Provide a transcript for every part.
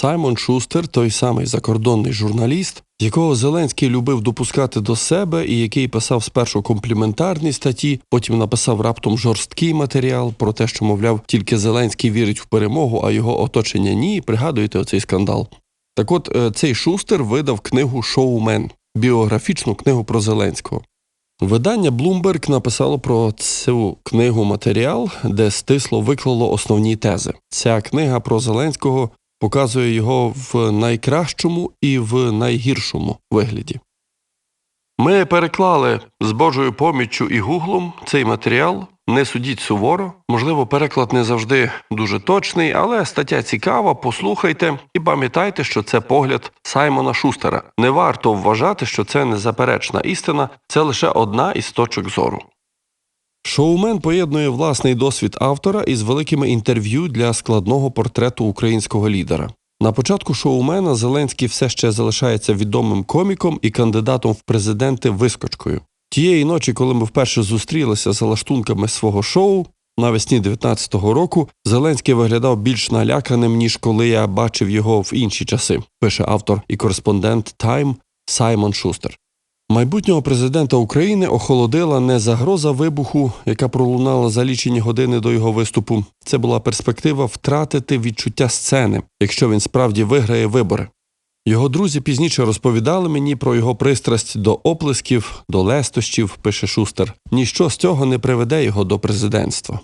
Саймон Шустер, той самий закордонний журналіст, якого Зеленський любив допускати до себе і який писав спершу компліментарні статті, потім написав раптом жорсткий матеріал про те, що, мовляв, тільки Зеленський вірить в перемогу, а його оточення ні. Пригадуєте оцей скандал? Так от е, цей Шустер видав книгу Шоумен, біографічну книгу про Зеленського. Видання Bloomberg написало про цю книгу матеріал, де стисло виклало основні тези. Ця книга про Зеленського показує його в найкращому і в найгіршому вигляді. Ми переклали з Божою поміччю і гуглом цей матеріал. Не судіть суворо. Можливо, переклад не завжди дуже точний, але стаття цікава. Послухайте і пам'ятайте, що це погляд Саймона Шустера. Не варто вважати, що це незаперечна істина, це лише одна із точок зору. Шоумен поєднує власний досвід автора із великими інтерв'ю для складного портрету українського лідера. На початку шоумена Зеленський все ще залишається відомим коміком і кандидатом в президенти вискочкою. Тієї ночі, коли ми вперше зустрілися за лаштунками свого шоу, навесні 19-го року Зеленський виглядав більш наляканим, ніж коли я бачив його в інші часи, пише автор і кореспондент Time Саймон Шустер. Майбутнього президента України охолодила не загроза вибуху, яка пролунала за лічені години до його виступу. Це була перспектива втратити відчуття сцени, якщо він справді виграє вибори. Його друзі пізніше розповідали мені про його пристрасть до оплесків, до лестощів, пише Шустер. Ніщо з цього не приведе його до президентства.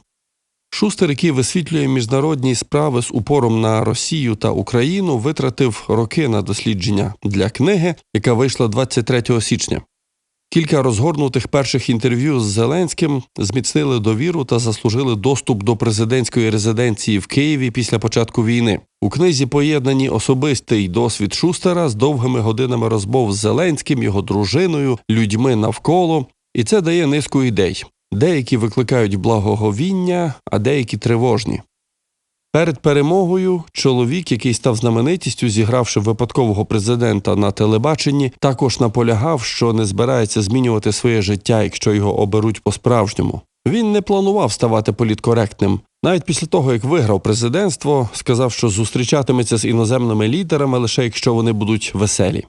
Шустер, який висвітлює міжнародні справи з упором на Росію та Україну, витратив роки на дослідження для книги, яка вийшла 23 січня. Кілька розгорнутих перших інтерв'ю з Зеленським зміцнили довіру та заслужили доступ до президентської резиденції в Києві після початку війни. У книзі поєднані особистий досвід Шустера з довгими годинами розмов з Зеленським, його дружиною, людьми навколо, і це дає низку ідей. Деякі викликають благоговіння, а деякі тривожні. Перед перемогою чоловік, який став знаменитістю, зігравши випадкового президента на телебаченні, також наполягав, що не збирається змінювати своє життя, якщо його оберуть по-справжньому. Він не планував ставати політкоректним. Навіть після того, як виграв президентство, сказав, що зустрічатиметься з іноземними лідерами лише якщо вони будуть веселі.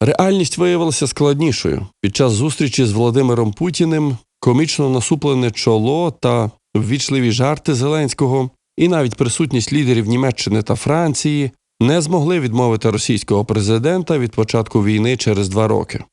Реальність виявилася складнішою. Під час зустрічі з Володимиром Путіним комічно насуплене чоло та ввічливі жарти Зеленського, і навіть присутність лідерів Німеччини та Франції не змогли відмовити російського президента від початку війни через два роки.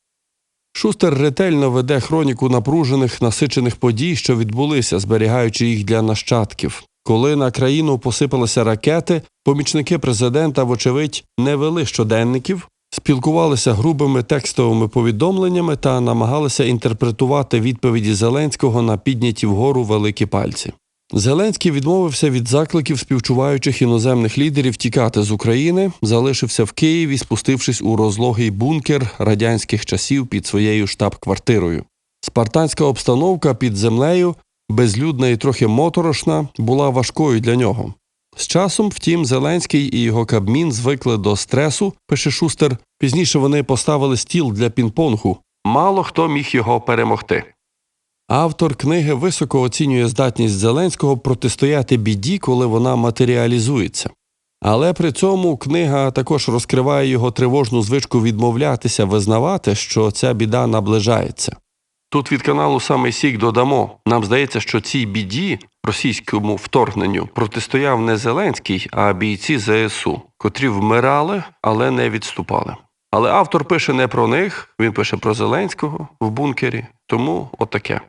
Шустер ретельно веде хроніку напружених насичених подій, що відбулися, зберігаючи їх для нащадків. Коли на країну посипалися ракети, помічники президента, вочевидь, не вели щоденників, спілкувалися грубими текстовими повідомленнями та намагалися інтерпретувати відповіді Зеленського на підняті вгору великі пальці. Зеленський відмовився від закликів співчуваючих іноземних лідерів тікати з України, залишився в Києві, спустившись у розлогий бункер радянських часів під своєю штаб-квартирою. Спартанська обстановка під землею, безлюдна і трохи моторошна, була важкою для нього. З часом, втім, Зеленський і його кабмін звикли до стресу, пише Шустер. Пізніше вони поставили стіл для пінг-понгу. Мало хто міг його перемогти. Автор книги високо оцінює здатність Зеленського протистояти біді, коли вона матеріалізується. Але при цьому книга також розкриває його тривожну звичку відмовлятися, визнавати, що ця біда наближається. Тут від каналу саме Сік додамо. Нам здається, що цій біді, російському вторгненню, протистояв не Зеленський, а бійці ЗСУ, котрі вмирали, але не відступали. Але автор пише не про них, він пише про Зеленського в бункері, тому отаке.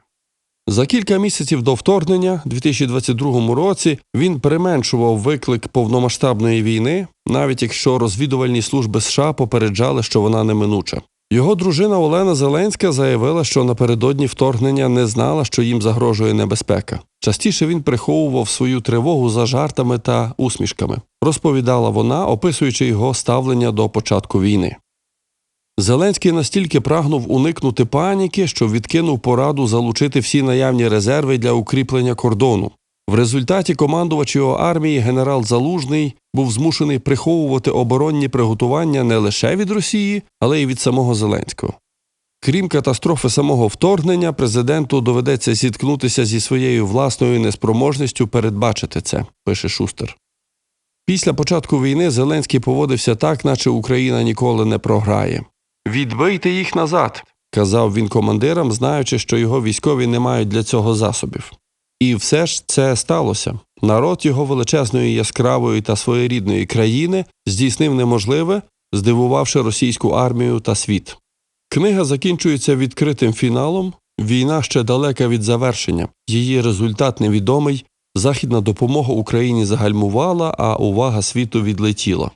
За кілька місяців до вторгнення, 2022 році, він применшував виклик повномасштабної війни, навіть якщо розвідувальні служби США попереджали, що вона неминуча. Його дружина Олена Зеленська заявила, що напередодні вторгнення не знала, що їм загрожує небезпека. Частіше він приховував свою тривогу за жартами та усмішками, розповідала вона, описуючи його ставлення до початку війни. Зеленський настільки прагнув уникнути паніки, що відкинув пораду залучити всі наявні резерви для укріплення кордону. В результаті командувач його армії генерал Залужний був змушений приховувати оборонні приготування не лише від Росії, але й від самого Зеленського. Крім катастрофи самого вторгнення, президенту доведеться зіткнутися зі своєю власною неспроможністю передбачити це, пише Шустер. Після початку війни Зеленський поводився так, наче Україна ніколи не програє. Відбийте їх назад, казав він командирам, знаючи, що його військові не мають для цього засобів. І все ж це сталося. Народ його величезної яскравої та своєрідної країни здійснив неможливе, здивувавши російську армію та світ. Книга закінчується відкритим фіналом. Війна ще далека від завершення. Її результат невідомий. Західна допомога Україні загальмувала, а увага світу відлетіла.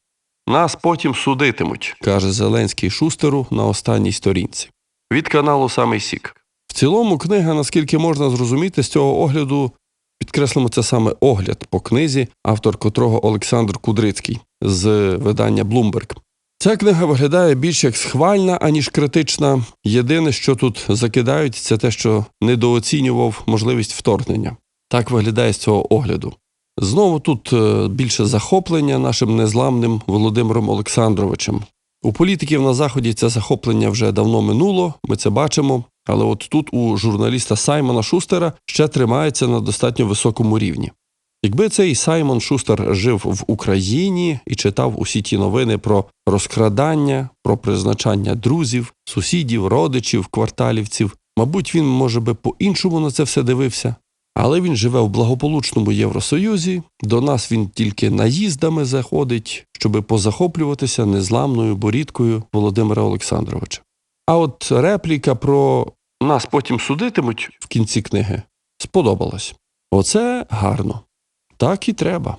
Нас потім судитимуть, каже Зеленський Шустеру на останній сторінці. Від каналу Самий Сік. В цілому, книга, наскільки можна зрозуміти, з цього огляду підкреслимо це саме огляд по книзі, автор котрого Олександр Кудрицький з видання Bloomberg. Ця книга виглядає більш як схвальна, аніж критична. Єдине, що тут закидають, це те, що недооцінював можливість вторгнення. Так виглядає з цього огляду. Знову тут е, більше захоплення нашим незламним Володимиром Олександровичем. У політиків на заході це захоплення вже давно минуло, ми це бачимо. Але от тут у журналіста Саймона Шустера ще тримається на достатньо високому рівні. Якби цей Саймон Шустер жив в Україні і читав усі ті новини про розкрадання, про призначання друзів, сусідів, родичів, кварталівців, мабуть, він, може би, по-іншому на це все дивився. Але він живе в благополучному Євросоюзі, до нас він тільки наїздами заходить, щоби позахоплюватися незламною борідкою Володимира Олександровича. А от репліка про нас потім судитимуть в кінці книги. Сподобалось. Оце гарно. Так і треба.